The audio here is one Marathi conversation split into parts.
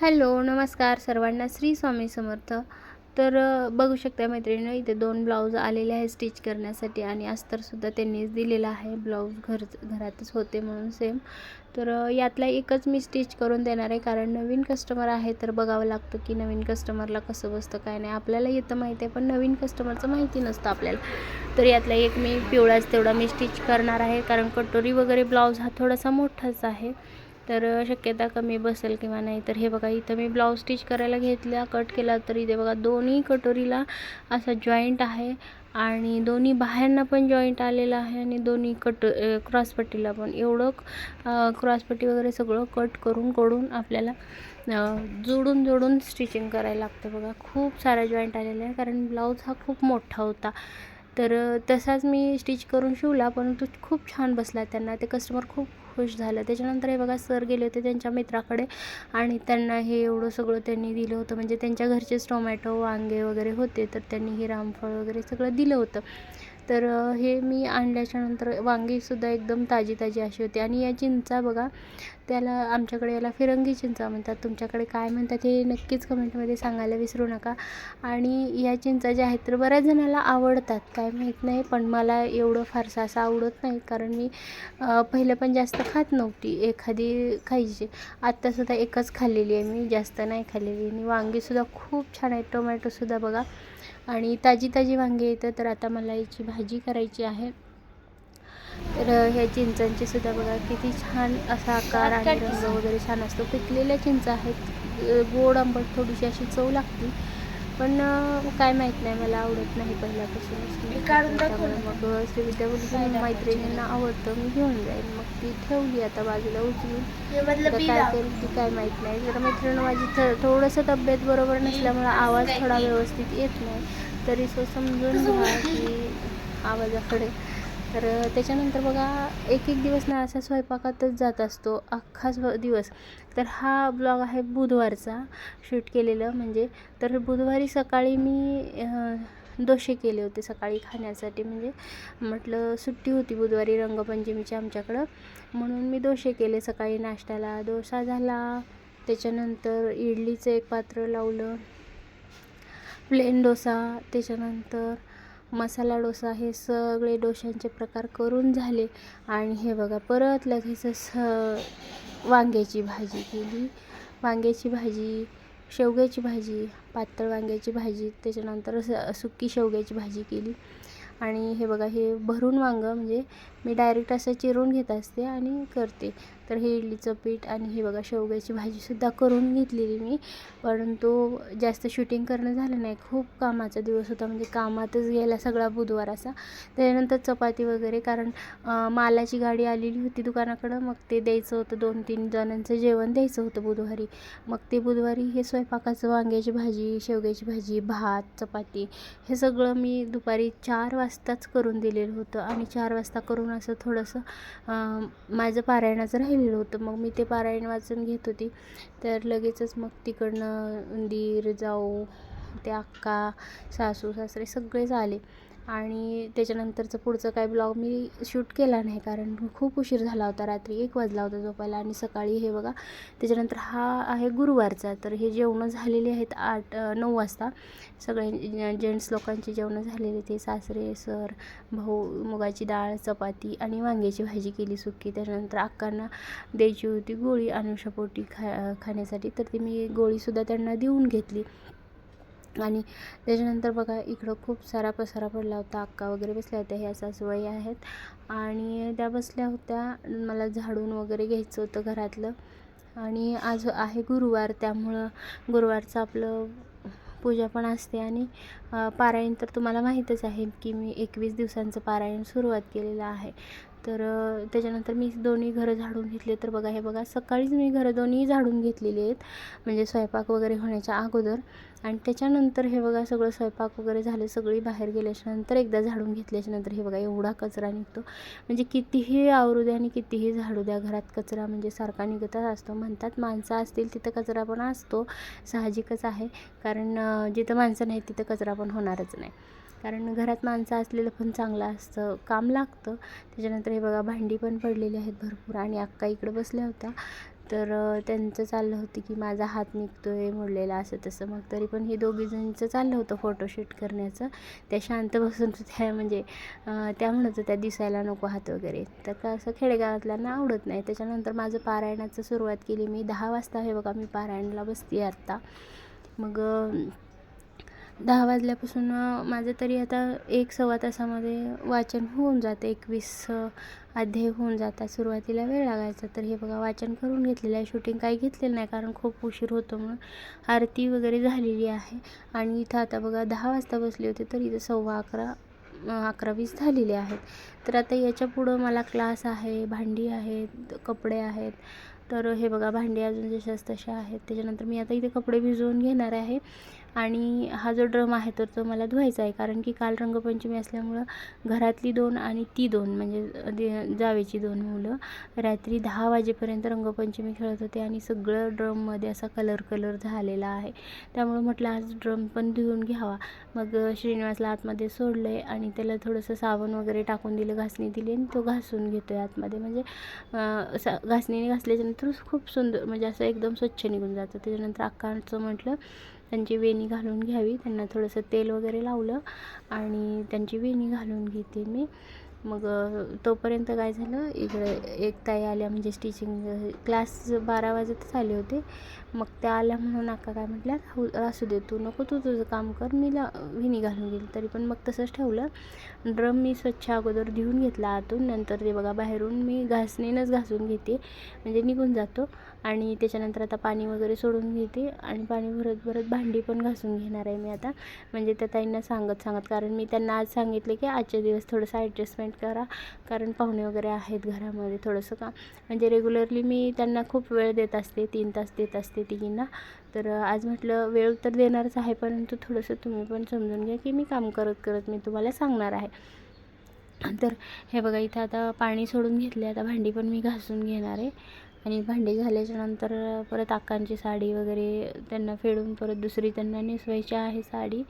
हॅलो नमस्कार सर्वांना. श्री स्वामी समर्थ. तर बघू शकता मैत्रिणीनं इथे दोन ब्लाऊज आलेले आहे स्टिच करण्यासाठी आणि अस्तरसुद्धा त्यांनीच दिलेला आहे. ब्लाऊज घर घरातच होते म्हणून सेम तर यातला एकच मी स्टिच करून देणार आहे कारण नवीन कस्टमर आहे तर बघावं लागतं की नवीन कस्टमरला कसं बसतं काय नाही. आपल्याला येतं माहिती आहे पण नवीन कस्टमरचं माहिती नसतं आपल्याला. तर यातला एक मी पिवळाच तेवढा मी स्टिच करणार आहे कारण कटोरी वगैरे ब्लाऊज हा थोडासा मोठाच आहे. तर शक्यता कमी बसेल किंवा नाही. तर हे बघा इथं मी ब्लाऊज स्टिच करायला घेतल्या कट केला तर इथे बघा दोन्ही कटोरीला असा जॉईंट आहे आणि दोन्ही बाहेरनं पण जॉईंट आलेला आहे आणि दोन्ही कट क्रॉसपट्टीला पण. एवढं क्रॉसपट्टी वगैरे सगळं कट करून करून आपल्याला जोडून जोडून स्टिचिंग करायला लागतं बघा. खूप सारा जॉईंट आलेला आहे कारण ब्लाऊज हा खूप मोठा होता. तर तसाच मी स्टिच करून शिवला परंतु खूप छान बसला त्यांना. ते कस्टमर खूप खुश झालं. त्याच्यानंतर हे बघा सर गेले होते त्यांच्या मित्राकडे आणि त्यांना हे एवढं सगळं त्यांनी दिलं होतं. म्हणजे त्यांच्या घरचेच टोमॅटो वांगे वगैरे होते तर त्यांनी हे रामफळ वगैरे सगळं दिलं होतं. तर हे मी आणल्याच्यानंतर वांगीसुद्धा एकदम ताजी ताजी अशी होती. आणि या चिंचा बघा त्याला आमच्याकडे याला फिरंगी चिंचा म्हणतात. तुमच्याकडे काय म्हणतात हे नक्कीच कमेंटमध्ये सांगायला विसरू नका. आणि या चिंचा ज्या आहेत तर बऱ्याच जणाला आवडतात. काय माहीत नाही पण मला एवढं फारसं असं आवडत नाही. कारण मी पहिलं पण जास्त खात नव्हती एखादी खायची. आत्तासुद्धा एकच खाल्लेली आहे मी जास्त नाही खाल्लेली. आणि वांगीसुद्धा खूप छान आहेत टोमॅटोसुद्धा बघा. आणि ताजी ताजी वांगी येतं तर आता मला याची भाजी करायची आहे. तर ह्या चिंचांची सुद्धा बघा किती छान असा आकार आणि रंग वगैरे छान असतो. पिकलेल्या चिंचा आहेत. गोड आंबट थोडीशी अशी चव लागते. पण काय माहीत नाही मला आवडत नाही पहिल्यापासूनच मी. काढून खाते. दाखव ना. त्यामुळे मग श्रीविद्या बोलली मैत्रिणींना आवडतं मी घेऊन जाईन. मग ती ठेवली आता बाजूला उचलून काय. करेल ती काय माहीत नाही. जर मैत्रिणी माझी थोडंसं तब्येत बरोबर नसल्यामुळे आवाज थोडा व्यवस्थित येत नाही. तरी सो समजून घ्या की आवाजाकडे. तर त्याच्यानंतर बघा एक एक दिवस ना असा स्वयंपाकातच जात असतो. अख्खा स्व दिवस. तर हा ब्लॉग आहे बुधवारचा. शूट केलेलं म्हणजे तर बुधवारी सकाळी मी दोशे केले होते सकाळी खाण्यासाठी. म्हणजे म्हटलं सुट्टी होती बुधवारी रंगपंचमीची आमच्याकडं. म्हणून मी दोशे केले सकाळी नाश्त्याला. डोसा झाला. त्याच्यानंतर इडलीचं एक पात्र लावलं. प्लेन डोसा. त्याच्यानंतर मसाला डोसा हे सगळे डोशांचे प्रकार करून झाले. आणि हे बघा परत लगेच स वांग्याची भाजी केली. वांग्याची भाजी शेवग्याची भाजी पातळ वांग्याची भाजी त्याच्यानंतर सुकी शेवग्याची भाजी केली. आणि हे बघा हे भरून वांगं म्हणजे मी डायरेक्ट असं चिरून घेत असते आणि करते. तर हे इडलीचं पीठ आणि हे बघा शेवग्याची भाजीसुद्धा करून घेतलेली मी. परंतु जास्त शूटिंग करणं झालं नाही. खूप कामाचा दिवस होता. म्हणजे कामातच गेला सगळा बुधवार असा. त्याच्यानंतर चपाती वगैरे कारण मालाची गाडी आलेली होती दुकानाकडं. मग ते द्यायचं होतं. दोन तीन जणांचं जेवण द्यायचं होतं बुधवारी. मग ते बुधवारी हे स्वयंपाकाचं वांग्याची भाजी शेवग्याची भाजी भात चपाती हे सगळं मी दुपारी चार वाजताच करून दिलेलं होतं. आणि चार वाजता करून असं थोडंसं माझं पारायणाचं राहिलं राहिलेलं होतं. मग मी ते पारायण वाचून घेत होती. तर लगेचच मग तिकडनं दीर जाऊ ते अक्का सासू सासरे सगळेच आले. आणि त्याच्यानंतरचं पुढचं काय ब्लॉग मी शूट केला नाही कारण खूप उशीर झाला होता रात्री एक वाजला होता झोपायला आणि सकाळी हे बघा त्याच्यानंतर हा आहे गुरुवारचा तर हे जेवणं झालेली आहेत आठ नऊ वाजता. सगळे जेंट्स लोकांची जेवणं झालेली ते सासरे सर भाऊ मुगाची डाळ चपाती आणि वांग्याची भाजी केली सुकी त्याच्यानंतर अक्कांना द्यायची होती गोळी अनुषापोटी खा खाण्यासाठी तर ती मी गोळीसुद्धा त्यांना देऊन घेतली. आणि त्याच्यानंतर बघा इकडं खूप सारा पसारा पडला होता. अक्का वगैरे बसल्या होत्या ह्या सासूबाई आहेत. आणि त्या बसल्या होत्या. मला झाडून वगैरे घ्यायचं होतं घरातलं. आणि आज आहे गुरुवार त्यामुळं गुरुवारचं आपलं पूजा पण असते. आणि पारायण तर तुम्हाला माहीतच आहे की मी एकवीस दिवसांचं पारायण सुरुवात केलेलं आहे. तर त्याच्यानंतर मी दोन्ही घरं झाडून घेतले. तर बघा हे बघा सकाळीच मी घरं दोन्ही झाडून घेतलेली आहेत. म्हणजे स्वयंपाक वगैरे होण्याच्या अगोदर. आणि त्याच्यानंतर हे बघा सगळं स्वयंपाक वगैरे झालं सगळी बाहेर गेल्याच्यानंतर एकदा झाडून घेतल्याच्या नंतर हे बघा एवढा कचरा निघतो. म्हणजे कितीही आवरू द्या आणि कितीही झाडू द्या घरात कचरा म्हणजे सारखा निघतच असतो. म्हणतात माणसं असतील तिथं कचरा पण असतो. साहजिकच आहे. कारण जिथं माणसं नाही तिथं कचरा पण होणारच नाही. कारण घरात माणसं असलेलं पण चांगलं असतं काम लागतं. त्याच्यानंतर हे बघा भांडी पण पडलेली आहेत भरपूर आणि अक्का इकडं बसल्या होत्या. तर त्यांचं चाललं होतं की माझा हात निघतो आहे मोडलेला असं तसं. मग तरी पण हे दोघीजणींचं चाललं होतं फोटोशूट करण्याचं. त्या शांत बसून त्या म्हणजे त्या म्हणत होत्या दिसायला नको हात वगैरे. तर का असं खेडेगावातल्यांना आवडत नाही. त्याच्यानंतर माझं पारायणाचं सुरुवात केली मी दहा वाजता. हे बघा मी पारायणाला बसते आत्ता. मग दहा वाजल्यापासून माझं तरी आता एक सव्वा तासामध्ये वाचन होऊन जातं. एकवीस अध्याय होऊन जातात. सुरुवातीला वेळ लागायचा तर हे बघा वाचन करून घेतलेलं आहे. शूटिंग काही घेतलेलं नाही कारण खूप उशीर होतो म्हणून आरती वगैरे झालेली आहे. आणि इथं आता बघा दहा वाजता बसले होते तर इथं सव्वा अकरा अकरा वीस झालेले आहेत. तर आता याच्या पुढं मला क्लास आहे भांडी आहेत कपडे आहेत. तर हे बघा भांडी अजून जशाच तशा आहेत. त्याच्यानंतर मी आता इथे कपडे भिजवून घेणार आहे. आणि हा जो ड्रम आहे तर तो मला धुवायचा आहे. कारण की काल रंगपंचमी असल्यामुळं घरातली दोन आणि ती दोन म्हणजे जावेची दोन मुलं रात्री दहा वाजेपर्यंत रंगपंचमी खेळत होते आणि सगळं ड्रममध्ये असा कलर कलर झालेला आहे. त्यामुळं म्हटलं आज ड्रम पण धुवून घ्यावा. मग श्रीनिवासला आतमध्ये सोडलं आहे आणि त्याला थोडंसं साबण वगैरे टाकून दिलं घासणी दिली आणि तो घासून घेतो आहे आतमध्ये. म्हणजे सा घासणीने घासल्याच्यानंतर खूप सुंदर म्हणजे असं एकदम स्वच्छ निघून जातं. त्याच्यानंतर अक्काचं म्हटलं त्यांची वेणी घालून घ्यावी. त्यांना थोडंसं तेल वगैरे लावलं. आणि त्यांची वेणी घालून घेते मी. मग तोपर्यंत काय झालं इकडे एक ताई आल्या म्हणजे स्टिचिंग क्लास बारा वाजतच आले होते. मग त्या आल्या म्हणून अक्का काय म्हटल्या हो असू दे तू नको तू तुझं काम कर मी ला विणी घालून गेली तरी पण मग तसंच ठेवलं. ड्रम मी स्वच्छ अगोदर धुवून घेतला आतून नंतर ते बघा बाहेरून मी घासणीनंच घासून घेते म्हणजे निघून जातो. आणि त्याच्यानंतर आता पाणी वगैरे सोडून घेते आणि पाणी भरत भरत भांडी पण घासून घेणार आहे मी आता. म्हणजे त्या ताईंना सांगत सांगत कारण मी त्यांना आज सांगितले की आजचे दिवस थोडंसं ॲडजस्टमेंट करा. कारण पाहुणे वगैरे आहेत घरामध्ये थोडंसं का म्हणजे रेग्युलरली मी त्यांना खूप वेळ देत असते तीन तास देत असते तिघींना. तर आज म्हटलं वेळ तर देणारच आहे परंतु थोडंसं तुम्ही पण समजून घ्या की मी काम करत करत मी तुम्हाला सांगणार आहे. तर हे बघा इथं आता पाणी सोडून घेतले आता भांडी पण मी घासून घेणार आहे. आणि भांडी झाल्याच्यानंतर परत अक्कांची साडी वगैरे त्यांना फेडून परत दुसरी त्यांना नेसवायची आहे साडी.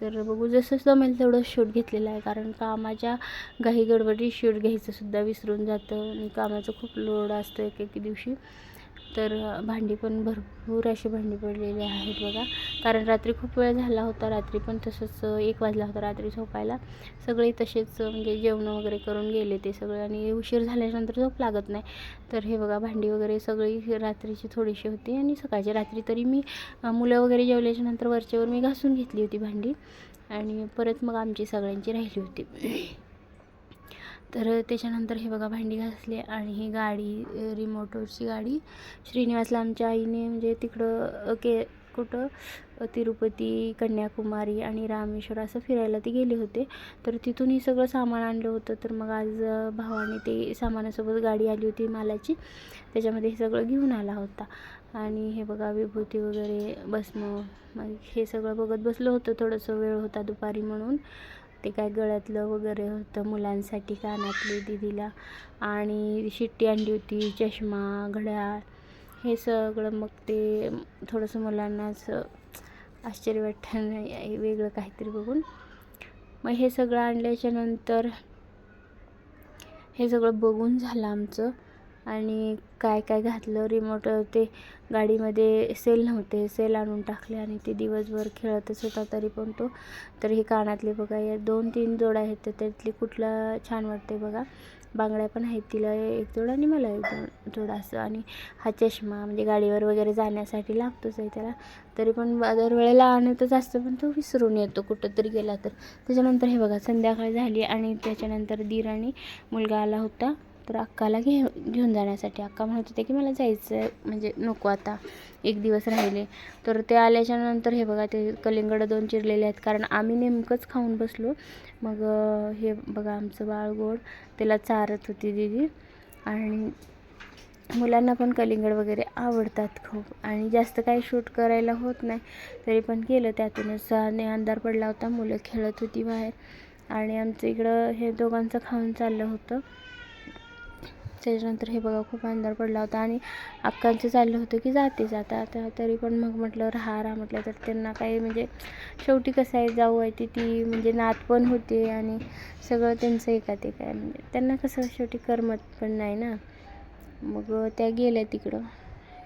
तर बघू जसं जमेल तेवढं शूट घेतलेलं आहे कारण कामाच्या घाई गडबडीत शूट घ्यायचंसुद्धा विसरून जातं आणि कामाचं खूप लोड असतं एक एक दिवशी. तर भांडी पण भरपूर अशी भांडी पडलेली आहेत बघा. कारण रात्री खूप वेळ झाला होता रात्री पण तसंच एक वाजला होता रात्री झोपायला. सगळे तसेच म्हणजे जेवणं वगैरे करून गेले ते सगळे आणि उशीर झाल्यानंतर झोप लागत नाही. तर हे बघा भांडी वगैरे सगळी रात्रीची थोडीशी होती आणि सकाळची रात्री तरी मी मुलं वगैरे जेवल्याच्या नंतर वरच्यावर मी घासून घेतली होती भांडी. आणि परत मग आमची सगळ्यांची राहिली होती. तर त्याच्यानंतर हे बघा भांडी घासले आणि ही गाडी अ, रिमोटवरची गाडी. श्रीनिवासला आमच्या आईने म्हणजे तिकडं के कुठं? तिरुपती कन्याकुमारी आणि रामेश्वर असं फिरायला ते गेले होते. तर तिथून हे सगळं सामान आणलं होतं. तर मग आज भावाने ते सामानासोबत गाडी आली होती मालाची. त्याच्यामध्ये हे सगळं घेऊन आला होता. आणि हे बघा विभूती वगैरे बसणं मग हे सगळं बघत बसलो होतं. थोडंसं वेळ होता दुपारी म्हणून. ते काय गळ्यातलं वगैरे होतं मुलांसाठी कानातले दिदीला. आणि शिट्टी आणली होती चष्मा घड्याळ हे सगळं मग ते थोडंसं मुलांनाच आश्चर्य वाटतं वेगळं काहीतरी बघून. मग हे सगळं आणल्याच्या नंतर हे सगळं बघून झालं आमचं. आणि काय काय घातलं रिमोट ते गाडीमध्ये सेल नव्हते. सेल आणून टाकले आणि ते दिवसभर खेळतच होता तरी पण तो. तर हे कानातले बघा या दोन तीन जोडा आहेत तर त्यातली कुठला छान वाटते बघा. बांगड्या पण आहेत तिला एक जोडा आणि मला एक जोड जोड असं. आणि हा चष्मा म्हणजे गाडीवर वगैरे जाण्यासाठी लागतोच आहे त्याला. तरी पण दर वेळेला आणतच असतं पण तो विसरून येतो कुठंतरी गेला तर. त्याच्यानंतर हे बघा संध्याकाळ झाली आणि त्याच्यानंतर दीर आणि मुलगा आला होता. तर अक्काला घे घेऊन जाण्यासाठी. अक्का म्हणत होते की मला जायचं आहे म्हणजे नको आता. एक दिवस राहिले. तर ते आल्याच्यानंतर हे बघा ते कलिंगडं दोन चिरलेले आहेत. कारण आम्ही नेमकंच खाऊन बसलो. मग हे बघा आमचं बाळ गोड. त्याला चारत होती दिदी. आणि मुलांना पण कलिंगड वगैरे आवडतात खूप. आणि जास्त काही शूट करायला होत नाही. तरी पण केलं. त्यातूनच आणि अंधार पडला होता. मुलं खेळत होती बाहेर. आणि आमचं इकडं हे दोघांचं खाऊन चाललं होतं. त्याच्यानंतर हे बघा खूप अंधार पडला होता आणि अक्कांचं चाललं होतं की जाते जाता. आता तरी पण मग म्हटलं राहा राहा म्हटलं. तर त्यांना काही म्हणजे शेवटी कसं आहे जाऊ आहे ती ती म्हणजे नात पण होते आणि सगळं त्यांचं एका ते काय म्हणजे त्यांना कसं शेवटी करमत पण नाही ना. मग त्या गेल्या तिकडं.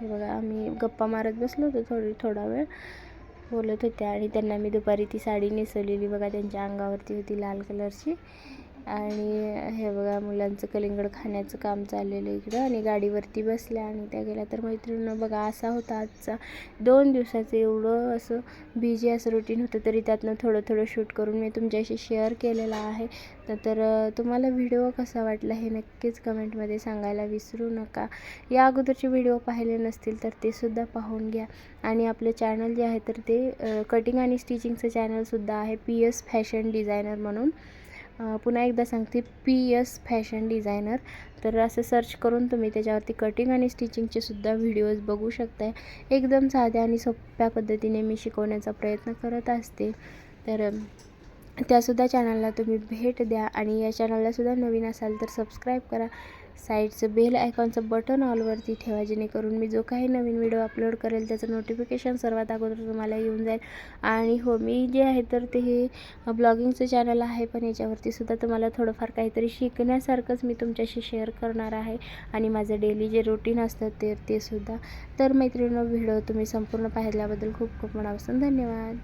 हे बघा आम्ही गप्पा मारत बसलो होतो थोडी थोडा वेळ. बोलत होत्या आणि त्यांना मी दुपारी ती साडी नेसवलेली बघा त्यांच्या अंगावरती होती लाल कलरची. आणि हे बघा मुलांचं कलिंगड खाण्याचं काम चाललेलं इकडं. आणि गाडीवरती बसल्या आणि त्या गेल्या. तर मैत्रिणीनं बघा असा होता आजचा दोन दिवसाचं एवढं असं बिझी असं रुटीन होतं तरी त्यातनं थोडं थोडं शूट करून मी तुमच्याशी शेअर केलेला आहे. तर तुम्हाला व्हिडिओ कसा वाटला हे नक्कीच कमेंटमध्ये सांगायला विसरू नका. या अगोदरचे व्हिडिओ पाहिले नसतील तर ते सुद्धा पाहून घ्या. आणि आपलं चॅनल जे आहे तर ते कटिंग आणि स्टिचिंगचं चॅनलसुद्धा आहे पी एस फॅशन डिझायनर म्हणून. पुन्हा एकदा सांगते पी एस फॅशन डिझायनर तर असं सर्च करून तुम्ही त्याच्यावरती कटिंग आणि स्टिचिंगचे सुद्धा व्हिडिओज बघू शकताय. एकदम साध्या आणि सोप्या पद्धतीने मी शिकवण्याचा प्रयत्न करत असते. तर त्यासुद्धा चॅनलला तुम्ही भेट द्या आणि या चॅनललासुद्धा नवीन असाल तर सबस्क्राईब करा. साईडचं बेल आयकॉनचं बटन ऑलवरती ठेवा जेणेकरून मी जो काही नवीन व्हिडिओ अपलोड करेल त्याचं नोटिफिकेशन सर्वात अगोदर तुम्हाला येऊन जाईल. आणि हो मी जे आहे तर ते हे ब्लॉगिंगचं चॅनल आहे पण याच्यावरती सुद्धा तुम्हाला थोडंफार काहीतरी शिकण्यासारखंच मी तुमच्याशी शेअर करणार आहे. आणि माझं डेली जे रुटीन असतं ते ते सुद्धा. तर मैत्रिणी व्हिडिओ तुम्ही संपूर्ण पाहिल्याबद्दल खूप खूप मनापासून धन्यवाद.